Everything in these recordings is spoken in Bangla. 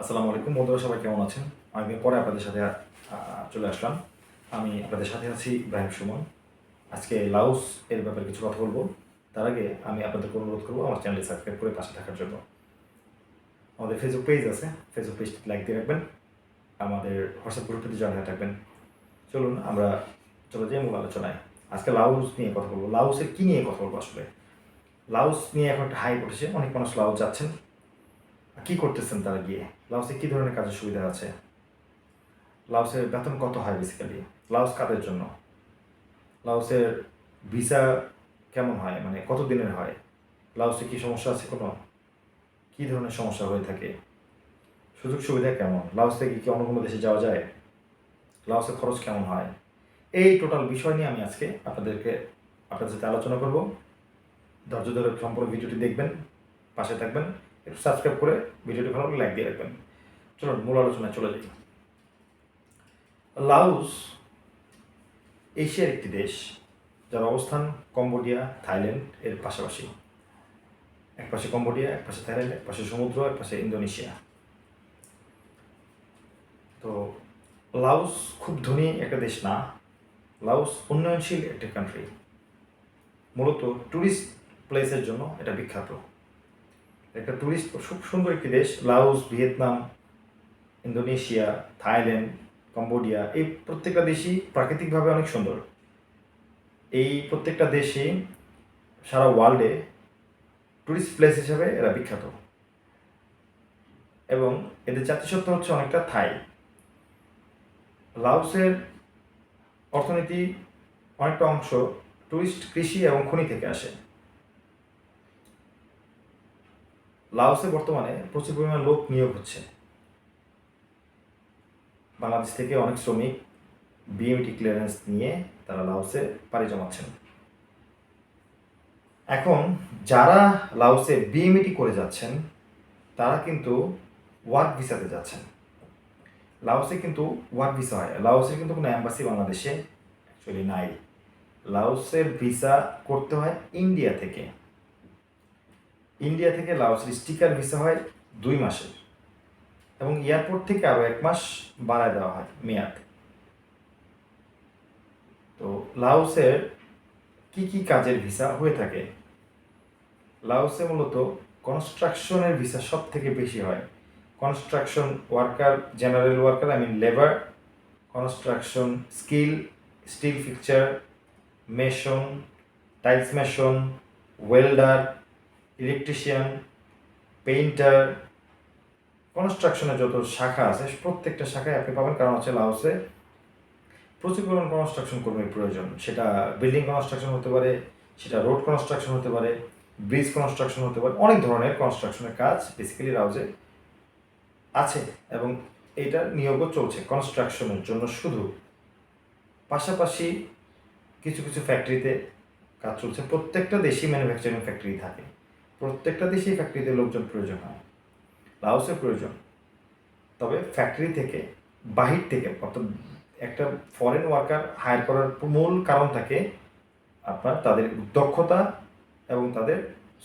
আসসালামু আলাইকুম। বন্ধুরা, সবাই কেমন আছেন? অনেকদিন পরে আপনাদের সাথে চলে আসলাম। আমি আপনাদের সাথে আছি ইব্রাহিম সুমন। আজকে লাউস এর ব্যাপারে কিছু কথা বলব। তার আগে আমি আপনাদেরকে অনুরোধ করব, আমার চ্যানেলটি সাবস্ক্রাইব করে পাশে থাকার জন্য। আমাদের ফেসবুক পেজ আছে। ফেসবুক পেজটি লাইক দিয়ে রাখবেন। আমাদের হোয়াটসঅ্যাপ গ্রুপটিতে জয়েন হয়ে থাকবেন। চলুন আমরা চলে যাই মূল আলোচনায়। আজকে লাউস নিয়ে কথা বলব। লাউসের কী নিয়ে কথা বলব আসলে? লাউস নিয়ে এখন একটা হাইপ উঠেছে। অনেক মানুষ লাউস যাচ্ছেন কি করতেছেন তারা গিয়ে? লাউসে কি ধরনের কাজের সুবিধা আছে? লাউসের বেতন কত হয় বেসিক্যালি লাউস কাদের জন্য? লাউসের ভিসা কেমন হয়? মানে কত দিনের হয়? লাউসে কি সমস্যা আছে কোনো? কি ধরনের সমস্যা হয়ে থাকে? সুযোগ সুবিধা কেমন? লাউস থেকে কি অন্য কোনো দেশে যাওয়া যায়? লাউসের খরচ কেমন হয়? এই টোটাল বিষয় নিয়ে আমি আজকে আপনাদেরকে, আপনাদের সাথে আলোচনা করব। ধৈর্য ধরে সম্পূর্ণ ভিডিওটি দেখবেন, পাশে থাকবেন। একটু সাবস্ক্রাইব করে ভিডিওটি ভালো লাইক দিয়ে রাখবেন। চলুন, মূল আলোচনায় চলে যাই। লাউস এশিয়ার একটি দেশ, যার অবস্থান কম্বোডিয়া, থাইল্যান্ড এর পাশাপাশি। এক পাশে কম্বোডিয়া, এক পাশে থাইল্যান্ড, এক পাশে সমুদ্র, এক পাশে ইন্দোনেশিয়া। তো লাউস খুব ধনী একটা দেশ না। লাউস উন্নয়নশীল একটা কান্ট্রি মূলত ট্যুরিস্ট প্লেসের জন্য এটা বিখ্যাত। একটা ট্যুরিস্ট খুব সুন্দর একটি দেশ, Laos, Vietnam, Indonesia, Thailand, Cambodia, এই প্রত্যেকটা দেশই প্রাকৃতিকভাবে অনেক সুন্দর। এই প্রত্যেকটা দেশই সারা ওয়ার্ল্ডে ট্যুরিস্ট প্লেস হিসেবে এরা বিখ্যাত। এবং এদের জাতিসত্ত্ব হচ্ছে অনেকটা থাই। লাওসের অর্থনীতি অনেকটা অংশ টুরিস্ট কৃষি এবং খনি থেকে আসে। লাওসে বর্তমানে প্রচুর পরিমাণ লোক নিয়োগ হচ্ছে। বাংলাদেশ থেকে অনেক শ্রমিক বিএমটি ক্লিয়ারেন্স নিয়ে তারা লাওসে পাড়ি জমাচ্ছেন। এখন যারা লাওসে বিএমইটি করে যাচ্ছেন, তারা কিন্তু ওয়ার্ক ভিসাতে যাচ্ছেন। লাওসে কিন্তু ওয়ার্ক ভিসা হয়। লাওসের কিন্তু কোনো অ্যাম্বাসি বাংলাদেশে অ্যাকচুয়ালি নাই। লাওসের ভিসা করতে হয় ইন্ডিয়া থেকে। ইন্ডিয়া থেকে লাওসের স্টিকার ভিসা হয় দুই মাসের এবং এয়ারপোর্ট থেকে আরও এক মাস বাড়ায় দেওয়া হয় মেয়াদ। তো লাওসের কি কি কাজের ভিসা হয়ে থাকে? লাওসে মূলত কনস্ট্রাকশনের ভিসা সব থেকে বেশি হয়। Construction worker, general worker, I mean labour, construction skill, steel fixture, mason, tiles mason, welder electrician painter কনস্ট্রাকশনের যত শাখা আছে, প্রত্যেকটা শাখায় আপনি পাবেন। কারণ হচ্ছে লাউসে প্রচুর পরিমাণ কনস্ট্রাকশন কর্মীর প্রয়োজন। সেটা বিল্ডিং কনস্ট্রাকশন হতে পারে, সেটা রোড কনস্ট্রাকশন হতে পারে ব্রিজ কনস্ট্রাকশন হতে পারে, অনেক ধরনের কনস্ট্রাকশনের কাজ বেসিক্যালি রাউজে আছে এবং এইটার নিয়োগও চলছে কনস্ট্রাকশনের জন্য শুধু। পাশাপাশি কিছু কিছু ফ্যাক্টরিতে কাজ চলছে। প্রত্যেকটা দেশি ম্যানুফ্যাকচারিং ফ্যাক্টরি থাকে। প্রত্যেকটা দেশেই ফ্যাক্টরিতে লোকজন প্রয়োজন হয়। লাওসের প্রয়োজন। তবে ফ্যাক্টরি থেকে বাহির থেকে অর্থাৎ একটা ফরেন ওয়ার্কার হায়ার করার মূল কারণ থাকে আপনার তাদের দক্ষতা এবং তাদের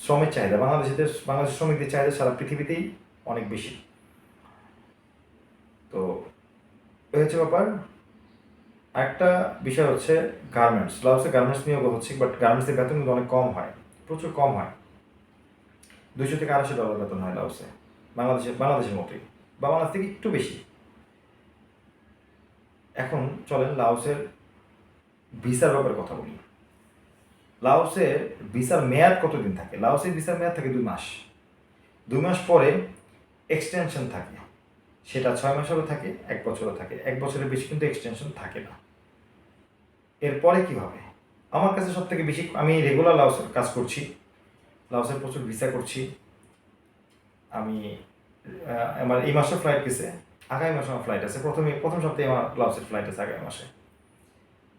শ্রমের চাহিদা। বাংলাদেশিদের বাংলাদেশের শ্রমিকদের চাহিদা সারা পৃথিবীতেই অনেক বেশি। তো এই হচ্ছে ব্যাপার। একটা বিষয় হচ্ছে গার্মেন্টস লাউসে গার্মেন্টস নিয়োগ হচ্ছে বাট গার্মেন্টসের বেতন অনেক কম হয়, প্রচুর কম হয়। দুইশো থেকে আড়াইশো ডলার বেতন হয় লাউসে। বাংলাদেশের বাংলাদেশের মতোই বা বাংলাদেশ থেকে একটু বেশি। এখন চলেন লাউসের ভিসার ব্যাপারে কথা বলি। লাউসের ভিসার মেয়াদ কতদিন থাকে? লাউসের ভিসার মেয়াদ থাকে দুই মাস। দুই মাস পরে এক্সটেনশন থাকে। সেটা ছয় মাসেরও থাকে, এক বছরও থাকে। এক বছরের বেশি কিন্তু এক্সটেনশন থাকে না। এরপরে কি হবে? আমার কাছে সব থেকে বেশি আমি রেগুলার লাউসের কাজ করছি। লাউসের প্রচুর ভিসা করছি। আমি আমার এই মাসে ফ্লাইট গেছে, আগামী মাসে আমার ফ্লাইট আছে। প্রথমে, প্রথম সপ্তাহে আমার লাউসের ফ্লাইট আছে আগামী মাসে।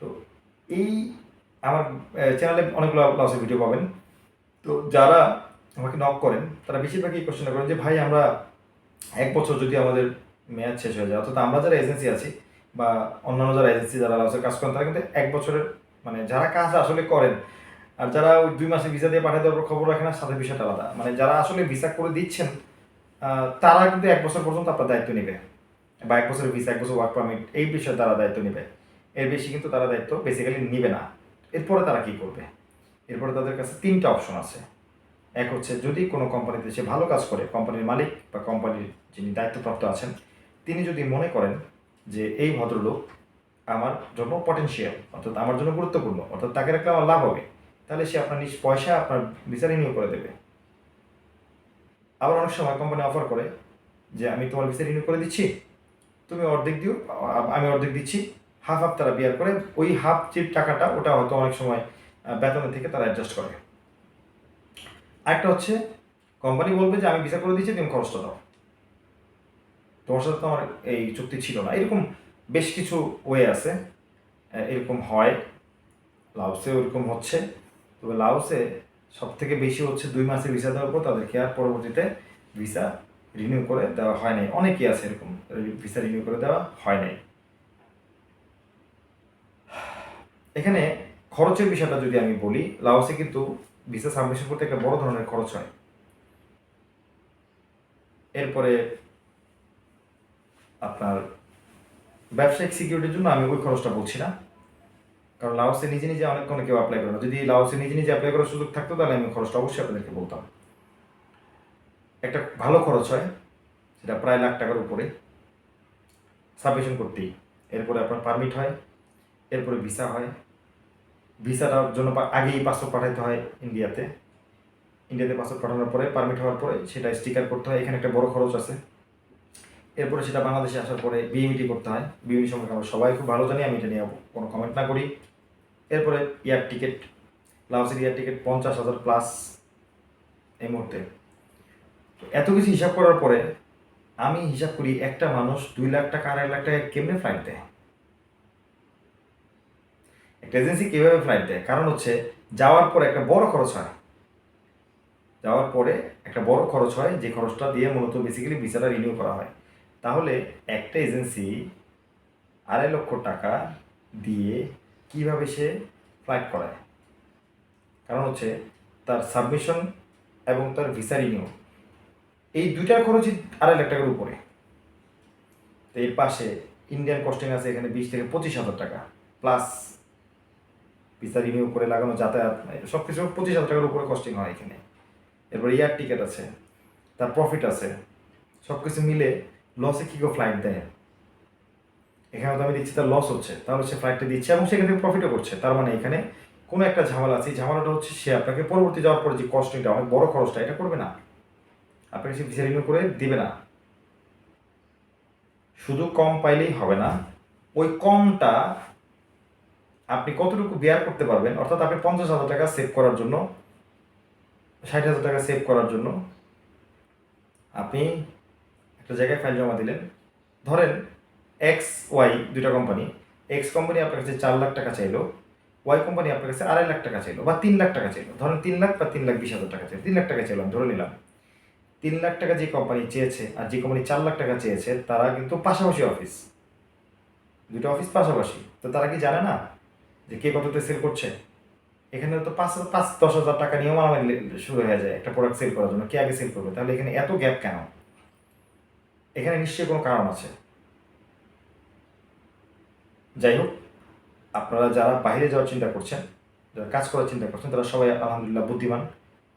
তো এই আমার চ্যানেলে অনেকগুলো লাউসের ভিডিও পাবেন। তো যারা আমাকে নক করেন, তারা বেশিরভাগই কোশ্চেন করেন যে, ভাই, আমরা এক বছর যদি আমাদের মেয়াদ শেষ হয়ে যায়, অর্থাৎ আমরা যারা এজেন্সি আছি বা অন্যান্য যারা এজেন্সি যারা লাউসের কাজ করেন, তারা কিন্তু এক বছরের মানে যারা কাজ আসলে করেন আর যারা ওই দুই মাসে ভিসা দিয়ে পাঠিয়ে দেওয়ার খবর রাখে না, সাথে বিষয়টা আলাদা। মানে যারা আসলে ভিসা করে দিচ্ছেন তারা কিন্তু এক বছর পর্যন্ত আপনার দায়িত্ব নেবে। বা এক বছর ভিসা এক বছর ওয়ার্ক পারমিট এই বিষয়ে তারা দায়িত্ব নেবে। এর বেশি কিন্তু তারা দায়িত্ব বেসিক্যালি নেবে না। এরপরে তারা কি করবে? এরপরে তাদের কাছে তিনটা অপশন আছে। এক হচ্ছে, যদি কোনো কোম্পানিতে সে ভালো কাজ করে কোম্পানির মালিক বা কোম্পানির যিনি দায়িত্বপ্রাপ্ত আছেন, তিনি যদি মনে করেন যে এই ভদ্রলোক আমার জন্য পটেনশিয়াল অর্থাৎ আমার জন্য গুরুত্বপূর্ণ, অর্থাৎ তাকে রাখলে আমার লাভ হবে তাহলে সে আপনার নিজ পয়সা আপনার ভিসা রিনিউ করে দেবে। আবার অনেক সময় কোম্পানি অফার করে যে, আমি তোমার ভিসা রিনিউ করে দিচ্ছি, তুমি অর্ধেক দিও, আমি অর্ধেক দিচ্ছি হাফ হাফ তারা বিয়ার করে, ওই হাফ যে টাকাটা ওটা হয়তো অনেক সময় বেতনের থেকে তারা অ্যাডজাস্ট করে। আরেকটা হচ্ছে কোম্পানি বলবে যে, আমি ভিসা করে দিচ্ছি তুমি খরচটা দাও। তোমার সাথে তো আমার এই চুক্তি ছিল না। এরকম বেশ কিছু ওয়ে আছে। এরকম হয়। লাউসে ওরকম হচ্ছে। তবে লাউসে সব থেকে বেশি হচ্ছে দুই মাসের ভিসা দেওয়ার পর তাদেরকে আর পরবর্তীতে ভিসা রিনিউ করে দেওয়া হয় নাই। অনেকেই আছে এরকম ভিসা রিনিউ করে দেওয়া হয় নাই। এখানে খরচের বিষয়টা যদি আমি বলি, লাওসে কিন্তু ভিসা সাবমিশন করতে একটা বড় ধরনের খরচ হয়। এরপরে আপনার ব্যবসায়িক সিকিউরিটির জন্য আমি ওই খরচটা বলছি না। কারণ লাওসে নিজে নিজে অনেক কোনো কেউ অ্যাপ্লাই করে না। যদি লাওসে নিজে নিজে অ্যাপ্লাই করার সুযোগ থাকতো, তাহলে আমি খরচটা অবশ্যই আপনাদেরকে বলতাম। একটা ভালো খরচ হয়, সেটা প্রায় লাখ টাকার উপরে। সাবমিশন করতেই। এরপরে আপনার পারমিট হয়, এরপরে ভিসা হয়। ভিসাটার জন্য আগেই পাসপোর্ট পাঠাতে হয় ইন্ডিয়াতে ইন্ডিয়াতে পাসপোর্ট পাঠানোর পরে পারমিট হওয়ার পরে সেটা স্টিকার করতে হয়। এখানে একটা বড় খরচ আছে। এরপরে সেটা বাংলাদেশে আসার পরে বিএমইটি করতে হয়। বিএমই সম্পর্কে আমরা সবাই খুব ভালো জানি, আমি এটা নিয়ে কোনো কমেন্ট না করি। এরপরে এয়ার টিকিট, লাউসের এয়ার টিকিট পঞ্চাশ হাজার প্লাস এই মুহূর্তে। এত কিছু হিসাব করার পরে আমি হিসাব করি একটা মানুষ দুই লাখ টাকা, আড়াই লাখ টাকা কেমনে ফ্লাইট দেয়? একটা এজেন্সি কীভাবে ফ্লাইট দেয়? কারণ হচ্ছে যাওয়ার পরে একটা বড় খরচ হয়। যাওয়ার পরে একটা বড় খরচ হয়, যে খরচটা দিয়ে মূলত বেসিক্যালি ভিসাটা রিনিউ করা হয়। তাহলে একটা এজেন্সি আড়াই লক্ষ টাকা দিয়ে কীভাবে সে ফ্লাইট করায়? কারণ হচ্ছে তার সাবমিশন এবং তার ভিসা রিনিউ এই দুইটার খরচই আড়াই লাখ টাকার উপরে। তো এর পাশে ইন্ডিয়ান কস্টিং আছে এখানে বিশ থেকে পঁচিশ হাজার টাকা প্লাস ভিসা রিনিউ করে লাগানো যাতায়াত সব কিছু পঁচিশ হাজার টাকার উপরে কস্টিং হয় এখানে। এরপর এয়ার টিকিট আছে, তার প্রফিট আছে সব কিছু মিলে লসে কী করে ফ্লাইট দেয়? এখানে তো আমি দিচ্ছি, তার লস হচ্ছে। তাহলে সে ফ্লাইটটা দিচ্ছে এবং সেখান থেকে প্রফিটও করছে। তার মানে এখানে কোনো একটা ঝামেলা আছে। ঝামেলাটা হচ্ছে সে আপনাকে পরবর্তী যাওয়ার পরে যে কস্টিংটা অনেক বড় খরচটা, এটা করবে না। আপনাকে সে ভিসা করে দিবে না। শুধু কম পাইলেই হবে না। ওই কমটা আপনি কতটুকু বেয়ার করতে পারবেন, অর্থাৎ আপনি পঞ্চাশ হাজার টাকা সেভ করার জন্য, ষাট হাজার টাকা সেভ করার জন্য আপনি একটা জায়গায় ফাইল জমা দিলেন। ধরেন এক্স ওয়াই দুইটা কোম্পানি এক্স কোম্পানি আপনার কাছে চার লাখ টাকা চাইলো ওয়াই কোম্পানি আপনার কাছে আড়াই লাখ টাকা চাইলো বা তিন লাখ টাকা চাইলো। ধরেন তিন লাখ বা তিন লাখ বিশ হাজার টাকা চাইলো, তিন লাখ টাকা চাইলো আমি ধরে নিলাম। তিন লাখ টাকা যে কোম্পানি চেয়েছে আর যে কোম্পানি চার লাখ টাকা চেয়েছে, তারা কিন্তু পাশাপাশি অফিস দুটো অফিস পাশাপাশি। তো তারা কি জানে না যে কে কততে সেল করছে? এখানে তো পাঁচ পাঁচ, দশ হাজার টাকা নিয়েও মারামারি শুরু হয়ে যায় একটা প্রোডাক্ট সেল করার জন্য, কে আগে সেল করবে? তাহলে এখানে এত গ্যাপ কেন? এখানে নিশ্চয়ই কোনো কারণ আছে। যাই হোক আপনারা যারা বাইরে যাওয়ার চিন্তা করছেন, যারা কাজ করার চিন্তা করছেন, তারা সবাই আলহামদুলিল্লাহ বুদ্ধিমান।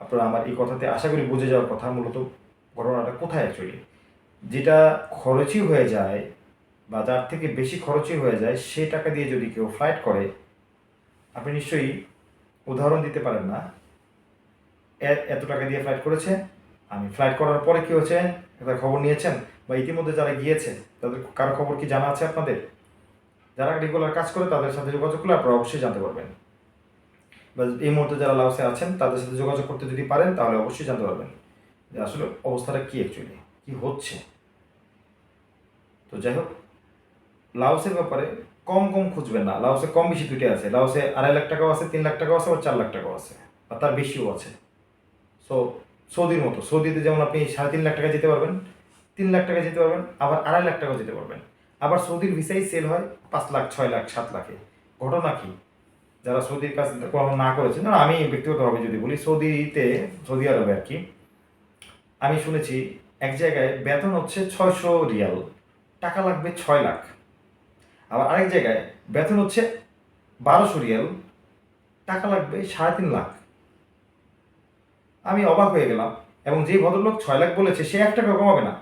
আপনারা আমার এই কথাতে আশা করি বুঝে যাওয়ার কথা, মূলত ঘটনাটা কোথায় অ্যাকচুয়ালি যেটা খরচই হয়ে যায় বা যার থেকে বেশি খরচই হয়ে যায়, সে টাকা দিয়ে যদি কেউ ফ্লাইট করে, আপনি নিশ্চয়ই উদাহরণ দিতে পারেন না। এত টাকা দিয়ে ফ্লাইট করেছে, আমি ফ্লাইট করার পরে কি হয়েছে? খবর নিয়েছেন? বা ইতিমধ্যে যারা গিয়েছে, তাদের কারও খবর কি জানা আছে আপনাদের? যারা রেগুলার কাজ করে, তাদের সাথে যোগাযোগ করলে আপনারা অবশ্যই জানতে পারবেন। বা এই মুহূর্তে যারা লাউসে আছেন, তাদের সাথে যোগাযোগ করতে যদি পারেন, তাহলে অবশ্যই জানতে পারবেন যে আসলে অবস্থাটা কী অ্যাকচুয়ালি কী হচ্ছে। তো যাই হোক, লাউসের ব্যাপারে কম কম খুঁজবেন না। লাউসে কম বেশি দুইটাই আছে। লাউসে আড়াই লাখ টাকাও আছে, তিন লাখ টাকাও আছে, আবার চার লাখ টাকাও আছে, আর তার বেশিও আছে। সো সৌদির মতো। সৌদিতে যেমন আপনি সাড়ে তিন লাখ টাকা যেতে পারবেন, তিন লাখ টাকা যেতে পারবেন, আবার আড়াই লাখ টাকাও যেতে পারবেন। আবার সৌদির ভিসাই সেল হয় পাঁচ লাখ, ছয় লাখ, সাত লাখে। ঘটনা কি? যারা সৌদির কাজ কখনো না করেছেন না আমি ব্যক্তিগতভাবে যদি বলি, সৌদিতে, সৌদি আরবে আর কি, আমি শুনেছি এক জায়গায় বেতন হচ্ছে ছয়শো রিয়াল, টাকা লাগবে ছয় লাখ। আবার আরেক জায়গায় বেতন হচ্ছে বারোশো রিয়াল, টাকা লাগবে সাড়ে তিন লাখ। আমি অবাক হয়ে গেলাম, এবং যে ভদ্রলোক ছয় লাখ বলেছে, সে এক টাকা কমাবে না।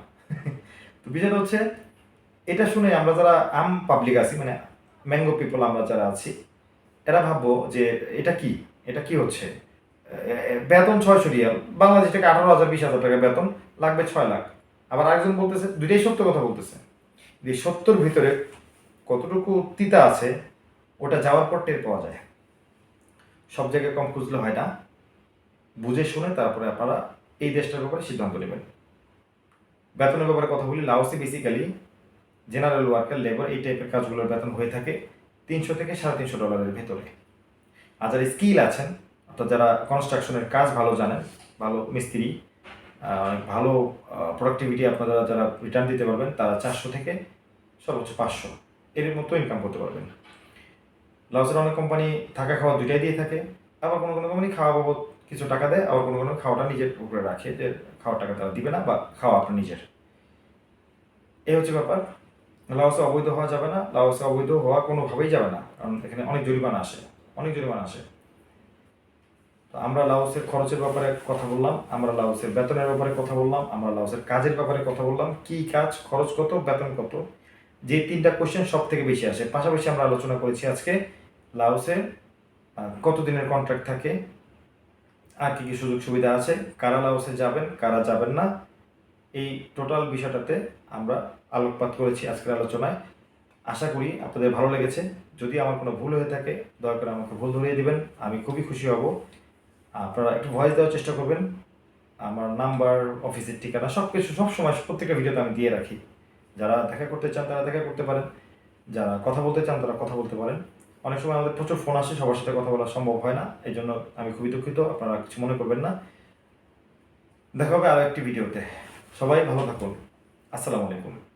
তো বিষয়টা হচ্ছে এটা শুনে আমরা যারা আম পাবলিক আছি মানে ম্যাঙ্গো পিপল আমরা যারা আছি, এরা ভাববো যে এটা কি? এটা কি হচ্ছে? বেতন ছয়শো রিয়াল। বাংলাদেশ থেকে আঠারো হাজার বিশ হাজার টাকা বেতন, লাগবে ছয় লাখ। আবার আরেকজন বলতেছে, দুইটাই সত্য কথা বলতেছে। এই সত্যর ভিতরে কতটুকু তিতা আছে, ওটা যাওয়ার পর টের পাওয়া যায়। সব জায়গায় কম খুঁজলে হয় না। বুঝে শুনে তারপরে আপনারা এই দেশটার ব্যাপারে সিদ্ধান্ত নেবেন। বেতনের ব্যাপারে কথা বলি লাওসে বেসিক্যালি জেনারেল ওয়ার্কার লেবার এই টাইপের কাজগুলোর বেতন হয়ে থাকে তিনশো থেকে সাড়ে তিনশো ডলারের ভেতরে। আর যারা স্কিল আছেন, অর্থাৎ যারা কনস্ট্রাকশনের কাজ ভালো জানেন, ভালো মিস্ত্রি ভালো প্রোডাক্টিভিটি আপনারা যারা রিটার্ন দিতে পারবেন, তারা চারশো থেকে সর্বোচ্চ পাঁচশো এর মতো ইনকাম করতে পারবেন। লাউসের অনেক কোম্পানি থাকা খাওয়া দুইটাই দিয়ে থাকে। আবার কোনো কোনো কোম্পানি খাওয়া বাবদ কিছু টাকা দেয়, আবার কোনো কোনো খাওয়াটা নিজের উপরে রাখে যে খাওয়ার টাকা তারা দিবে না বা খাওয়া আপনার নিজের। এই হচ্ছে ব্যাপার। লাওসে অবৈধ হওয়া যাবে না, লাওসে অবৈধ হওয়া কোনোভাবেই যাবে না, কারণ এখানে অনেক জরিমানা আসে, অনেক জরিমানা আসে। তো আমরা লাওসের খরচের ব্যাপারে কথা বললাম, আমরা লাওসের বেতনের ব্যাপারে কথা বললাম, আমরা লাওসের কাজের ব্যাপারে কথা বললাম, কি কাজ, খরচ কত, বেতন কত, যে তিনটা কোশ্চেন সব থেকে বেশি আসে। পাশাপাশি আমরা আলোচনা করেছি আজকে লাওসে কত দিনের কন্ট্রাক্ট থাকে, আর কি কি সুযোগ সুবিধা আছে, কারা লাওসে যাবেন, কারা যাবেন না, এই টোটাল বিষয়টাতে আমরা আলোকপাত করেছি আজকের আলোচনায়। আশা করি আপনাদের ভালো লেগেছে। যদি আমার কোনো ভুল হয়ে থাকে, দয়া করে আমাকে ভুল ধরিয়ে দিবেন। আমি খুবই খুশি হব। আপনারা একটু ভয়েস দেওয়ার চেষ্টা করবেন। আমার নাম্বার, অফিসের ঠিকানা সব কিছু সবসময়, প্রত্যেকটা ভিডিওতে আমি দিয়ে রাখি। যারা দেখা করতে চান, তারা দেখা করতে পারেন। যারা কথা বলতে চান, তারা কথা বলতে পারেন। অনেক সময় আমাদের প্রচুর ফোন আসে, সবার সাথে কথা বলা সম্ভব হয় না। এই জন্য আমি খুবই দুঃখিত, আপনারা কিছু মনে করবেন না। দেখা হবে আরও একটি ভিডিওতে। সবাই ভালো থাকুন। আসসালামু আলাইকুম।